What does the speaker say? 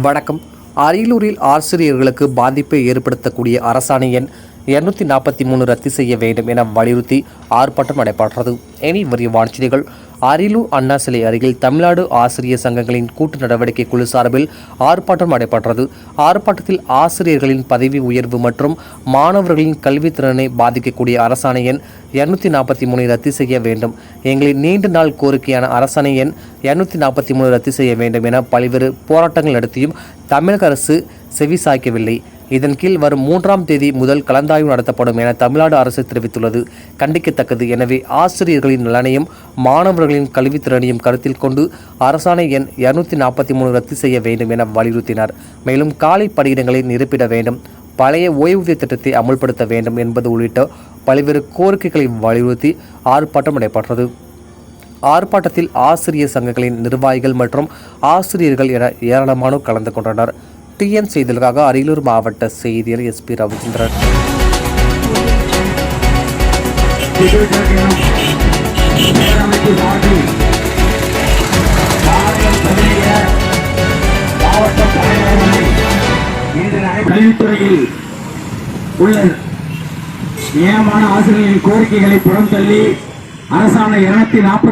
வணக்கம். அரியலூரில் ஆசிரியர்களுக்கு பாதிப்பை ஏற்படுத்தக்கூடிய அரசாணை எண் இருநூத்தி நாற்பத்தி மூணு ரத்து செய்ய வேண்டும் என வலியுறுத்தி ஆர்ப்பாட்டம் நடைபெற்றது. இனி விரிவான செய்திகள். அரியலூர் அண்ணா சிலை அருகில் தமிழ்நாடு ஆசிரியர் சங்கங்களின் கூட்டு நடவடிக்கை குழு சார்பில் ஆர்ப்பாட்டம் நடைபெற்றது. ஆர்ப்பாட்டத்தில் ஆசிரியர்களின் பதவி உயர்வு மற்றும் மாணவர்களின் கல்வித்திறனை பாதிக்கக்கூடிய அரசாணை எண் இருநூத்தி நாற்பத்தி மூணை ரத்து செய்ய வேண்டும். எங்களின் நீண்ட நாள் கோரிக்கையான அரசாணை எண் இருநூத்தி நாற்பத்தி மூணு ரத்து செய்ய வேண்டும் என பல்வேறு போராட்டங்கள் நடத்தியும் தமிழக அரசு செவிசாய்க்கவில்லை. இதன் கீழ் வரும் மூன்றாம் தேதி முதல் கலந்தாய்வு நடத்தப்படும் என தமிழ்நாடு அரசு தெரிவித்துள்ளது. கண்டிக்கத்தக்கது. எனவே ஆசிரியர்களின் நலனையும் மாணவர்களின் கல்வித்திறனையும் கருத்தில் கொண்டு அரசாணை எண் இருநூத்தி நாற்பத்தி மூணு ரத்து செய்ய வேண்டும் என வலியுறுத்தினார். மேலும் காலை பணியிடங்களை நிரப்பிட வேண்டும். பழைய ஓய்வூதிய திட்டத்தை அமுல்படுத்த வேண்டும் என்பது உள்ளிட்ட பல்வேறு கோரிக்கைகளை வலியுறுத்தி ஆர்ப்பாட்டம் நடைபெற்றது. ஆர்ப்பாட்டத்தில் ஆசிரியர் சங்கங்களின் நிர்வாகிகள் மற்றும் ஆசிரியர்கள் என ஏராளமானோர் கலந்து கொண்டனர். டிஎன் செய்திகளுக்காக அரியலூர் மாவட்ட செய்தியர் எஸ்பி ரவிச்சந்திரன். கல்வித்துறையில் உள்ள நியமன ஆசிரியர்களின் கோரிக்கைகளை புறம் தள்ளி அரசாணை இருநூத்தி நாற்பத்தி